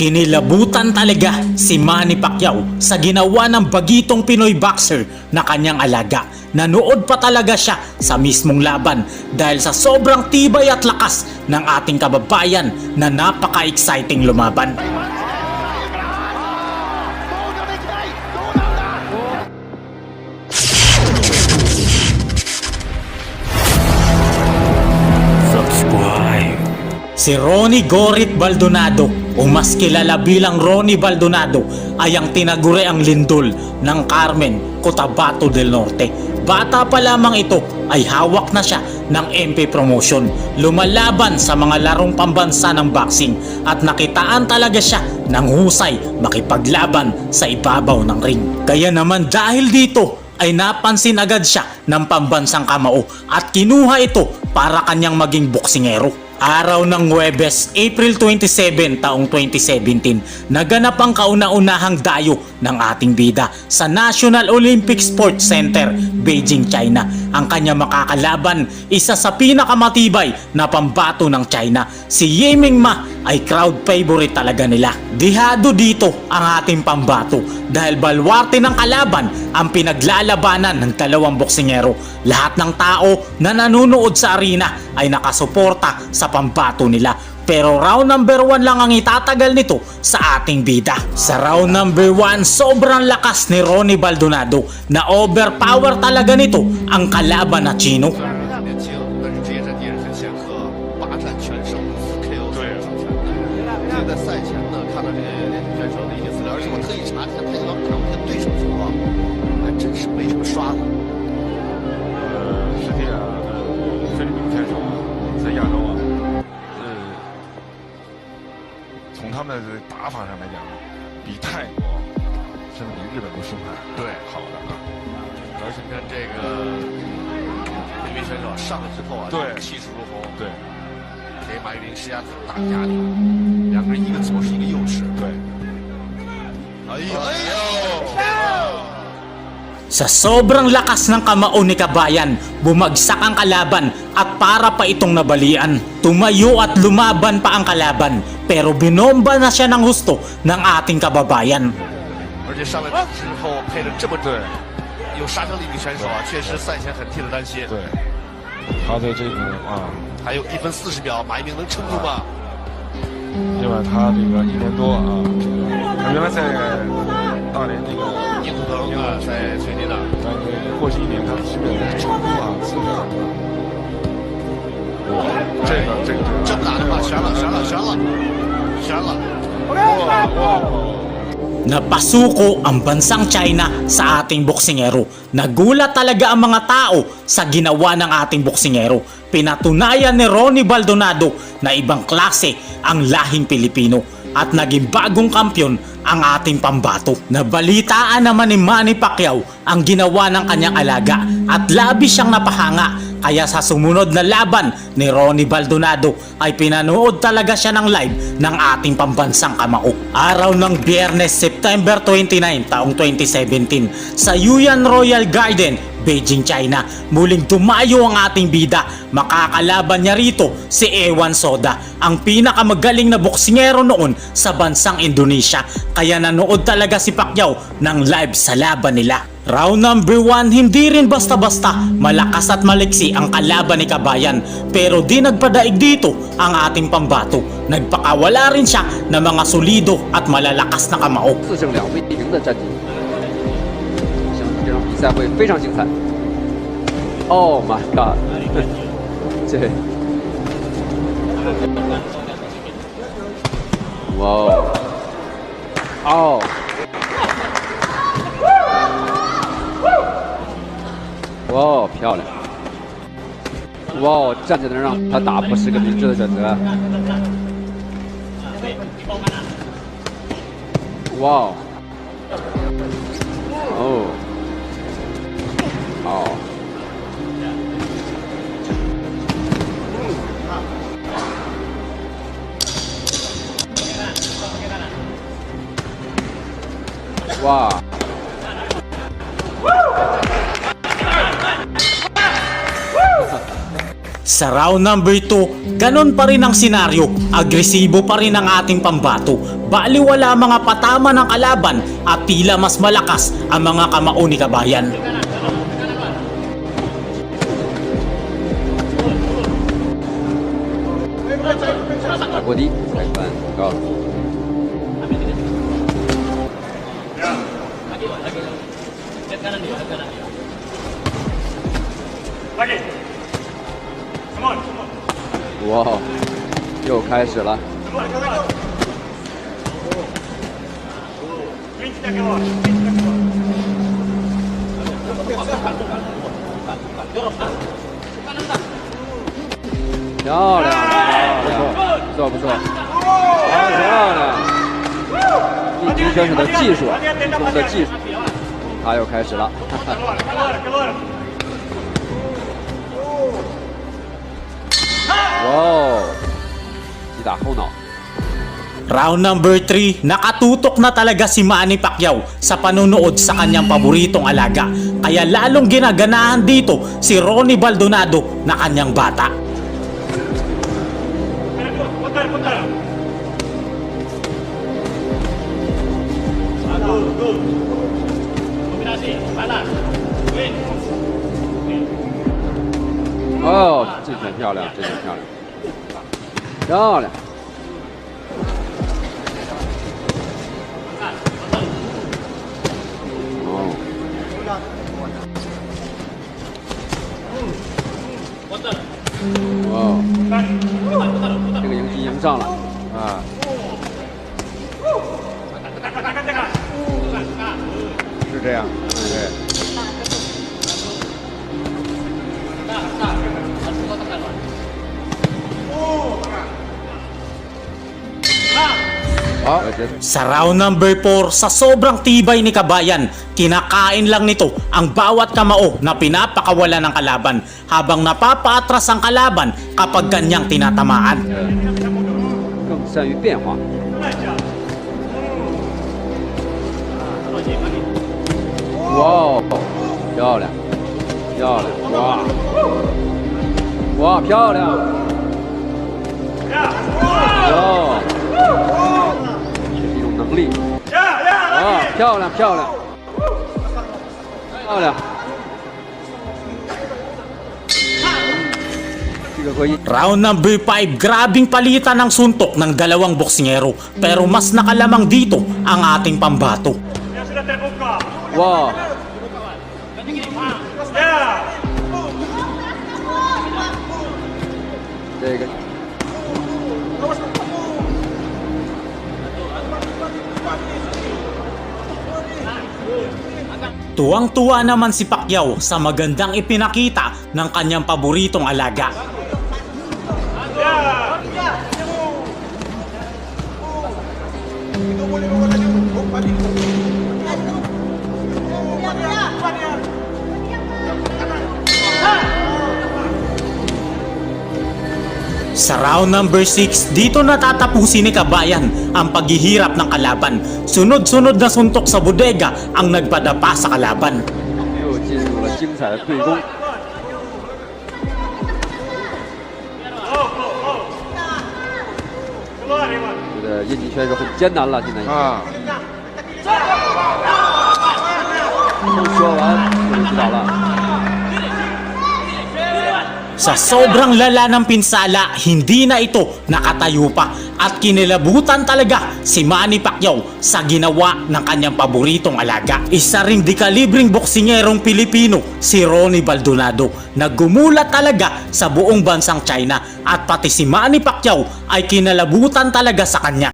Kinilabutan talaga si Manny Pacquiao sa ginawa ng bagitong Pinoy boxer na kanyang alaga. Nanood pa talaga siya sa mismong laban dahil sa sobrang tibay at lakas ng ating kababayan na napaka-exciting lumaban. Si Ronnie Gorit Baldonado o mas kilala bilang Ronnie Baldonado ay ang tinaguri ang lindol ng Carmen, Cotabato del Norte. Bata pa lamang ito ay hawak na siya ng MP promotion. Lumalaban sa mga larong pambansa ng boxing at nakitaan talaga siya ng husay makipaglaban sa ibabaw ng ring. Kaya naman dahil dito ay napansin agad siya ng pambansang kamao at kinuha ito para kanyang maging boksingero. Araw ng Huwebes, April 27 taong 2017, naganap ang kauna-unahang dayo ng ating bida sa National Olympic Sports Center, Beijing, China. Ang kanya makakalaban, isa sa pinakamatibay na pambato ng China, si Yiming Ma ay crowd favorite talaga nila. Dihado dito ang ating pambato dahil balwarte ng kalaban ang pinaglalabanan ng dalawang boksingero. Lahat ng tao na nanonood sa arena ay nakasuporta sa pambato nila. Pero round number 1 lang ang itatagal nito sa ating bida. Sa round number 1, sobrang lakas ni Ronnie Baldonado na overpower talaga nito ang kalaban na Chino. 年从他们的打法上来讲，比泰国甚至比日本都凶悍，对好的啊。而且你看这个这名选手上来之后啊，对气势如虹，对给马玉林施加很大压力。两个人一个左手，一个右手。对，Sa sobrang lakas ng kamao ni Kabayan, bumagsak ang kalaban at para pa itong nabalian. Tumayo at lumaban pa ang kalaban pero binomba na siya ng husto ng ating kababayan. 而且上来之后配了这么对有杀伤力的选手啊，确实赛前很替他担心。对，他的这种啊，还有一分四十秒，马一鸣能撑住吗？ 另外他这个一年多啊，这个他原来在大连那个印度腾啊，在水泥的。但是过去一年他基本在成都啊，四川这个这个这么打的话，悬了，悬了，悬了，悬了。哇哇！Napasuko ang bansang China sa ating boksingero. Nagulat talaga ang mga tao sa ginawa ng ating boksingero. Pinatunayan ni Ronnie Baldonado na ibang klase ang lahing Pilipino at naging bagong kampyon ang ating pambato. Nabalitaan naman ni Manny Pacquiao ang ginawa ng kanyang alaga at labis siyang napahanga kaya sa sumunod na laban ni Ronnie Baldonado ay pinanood talaga siya ng live ng ating pambansang kamao. Araw ng Biyernes, September 29, taong 2017 sa Yuyan Royal Garden, Beijing, China. Muling dumayo ang ating bida. Makakalaban niya rito si Ewan Soda, ang pinakamagaling na boksingero noon sa bansang Indonesia. Kaya nanood talaga si Pacquiao ng live sa laban nila. Round number 1, hindi rin basta-basta malakas at maliksi ang kalaban ni Kabayan pero di nagpadaig dito ang ating pambato. Nagpakawala rin siya ng mga solido at malalakas na kamao. 四胜两负一平的战绩，相信这场比赛会非常精彩。Oh my god！这，哇哦，哦， 漂亮！哇哦，站在那让他打不是个明智的选择。哇哦！哦，Sa round number 2, ganun pa rin ang senaryo. Agresibo pa rin ang ating pambato. Baliwala mga patama ng kalaban at tila mas malakas ang mga kamao ni kabayan. Body, back pan, go. Lagi, lagi, lagi. Lagi kanan dia, lagi kanan dia. Lagi. 哇，又开始了。漂亮，不错，不错，好漂亮！印尼选手的技术，运动的技术，他又开始了。Wow. Di ako. Round number 3, nakatutok na talaga si Manny Pacquiao sa panunood sa kanyang paboritong alaga. Kaya lalong ginaganahan dito si Ronnie Baldonado na kanyang bata. Go, go. Kombinasi, palas. Win. Win. 哦，这拳漂亮，这拳漂亮，漂亮。哦，哇，这个赢机赢上了啊！是这样，对。Sa round number 4, sa sobrang tibay ni Kabayan, kinakain lang nito ang bawat kamao na pinapakawala ng kalaban habang napapaatras ang kalaban kapag kanyang tinatamaan. 更善于变化。哇哦，漂亮，漂亮，哇，哇，漂亮，哇， 漂亮，漂亮，漂亮，这个可以。 Round number 5, grabing palitan ng suntok ng dalawang boksingero pero mas nakalamang dito ang ating pambato. 哇，这 Tuwang-tuwa naman si Pacquiao sa magandang ipinakita ng kanyang paboritong alaga. Sa round number 6, dito natatapusin ni Kabayan ang paghihirap ng kalaban. Sunod-sunod na suntok sa bodega ang nagpadapa sa kalaban. 又进入了精彩的对攻。觉得印尼选手很艰难了，现在已经。啊，刚说完就知道了。 Sa sobrang lala ng pinsala, hindi na ito nakatayo pa at kinilabutan talaga si Manny Pacquiao sa ginawa ng kanyang paboritong alaga. Isa ring dekalibreng boksingerong Pilipino si Ronnie Baldonado na gumulat talaga sa buong bansang China at pati si Manny Pacquiao ay kinalabutan talaga sa kanya.